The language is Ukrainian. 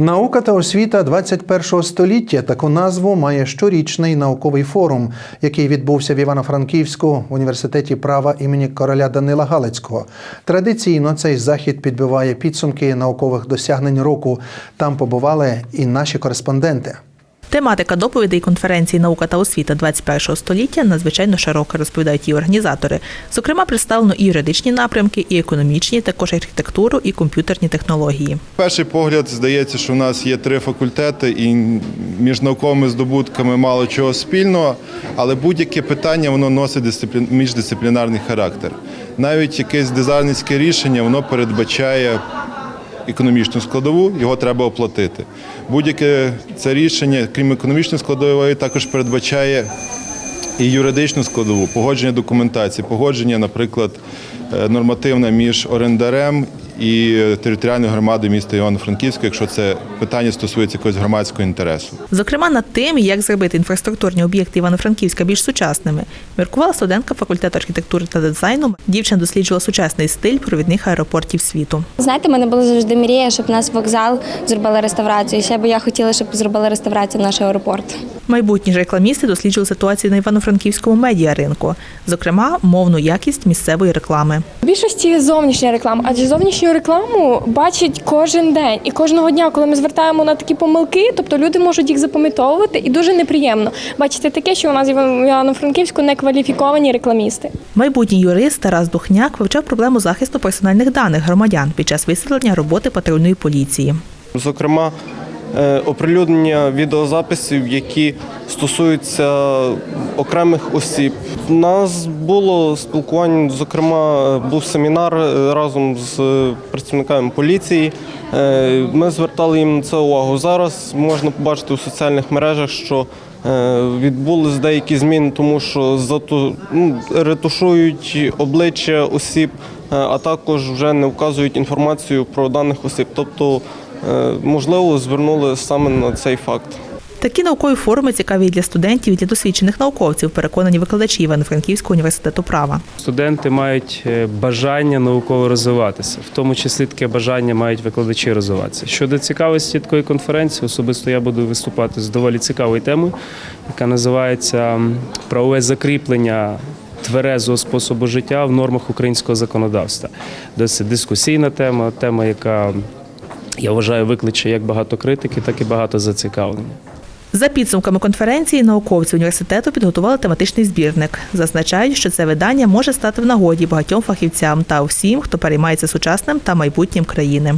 Наука та освіта 21 століття таку назву має щорічний науковий форум, який відбувся в Івано-Франківську в університеті права імені короля Данила Галицького. Традиційно цей захід підбиває підсумки наукових досягнень року. Там побували і наші кореспонденти. Тематика доповідей конференції Наука та освіта 21 століття надзвичайно широка, розповідають її організатори. Зокрема, представлено і юридичні напрямки, і економічні, також архітектуру і комп'ютерні технології. Перший погляд здається, що в нас є три факультети, і між науковими здобутками мало чого спільного, але будь-яке питання воно носить дисциплін... міждисциплінарний характер. Навіть якесь дизайнерське рішення воно передбачає економічну складову, його треба оплатити. Будь-яке це рішення, крім економічної складової, також передбачає і юридичну складову, погодження документації, погодження, наприклад, е, нормативне між орендарем і територіальною громадою міста Івано-Франківська, якщо це питання стосується якогось громадського інтересу. Зокрема, над тим, як зробити інфраструктурні об'єкти Івано-Франківська більш сучасними, міркувала студентка факультету архітектури та дизайну. Дівчина досліджувала сучасний стиль провідних аеропортів світу. Знаєте, мене була завжди мрія, щоб у нас вокзал зробили реставрацію. Ще би я хотіла, щоб зробили реставрацію нашого аеропорту. Майбутні ж рекламісти досліджували ситуацію на івано-франківському медіаринку, зокрема, мовну якість місцевої реклами. В більшості зовнішня реклама, адже зовнішню рекламу бачать кожен день. І кожного дня, коли ми звертаємо на такі помилки, тобто люди можуть їх запам'ятовувати, і дуже неприємно бачити таке, що у нас в Івано-Франківську не кваліфіковані рекламісти. Майбутній юрист Тарас Духняк вивчав проблему захисту персональних даних громадян під час висвітлення роботи патрульної поліції. Зокрема, оприлюднення відеозаписів, які стосуються окремих осіб. У нас було спілкування, зокрема, був семінар е, разом з е, працівниками поліції. Е, Ми звертали їм на це увагу. Зараз можна побачити у соціальних мережах, що е, відбулись деякі зміни, тому що зато ну, ретушують обличчя осіб, е, а також вже не вказують інформацію про даних осіб. Тобто, е, можливо, звернули саме на цей факт. Такі наукові форуми цікаві і для студентів, і для досвідчених науковців, переконані викладачі Івано-Франківського університету права. Студенти мають е, бажання науково розвиватися, в тому числі таке бажання мають викладачі розвиватися. Щодо цікавості такої конференції, особисто я буду виступати з доволі цікавою темою, яка називається правове закріплення. Тверезого способу життя в нормах українського законодавства. Досить дискусійна тема, тема, яка я вважаю викличе як багато критики, так і багато зацікавлення. За підсумками конференції науковці університету підготували тематичний збірник. Зазначають, що це видання може стати в нагоді багатьом фахівцям та всім, хто переймається сучасним та майбутнім країни.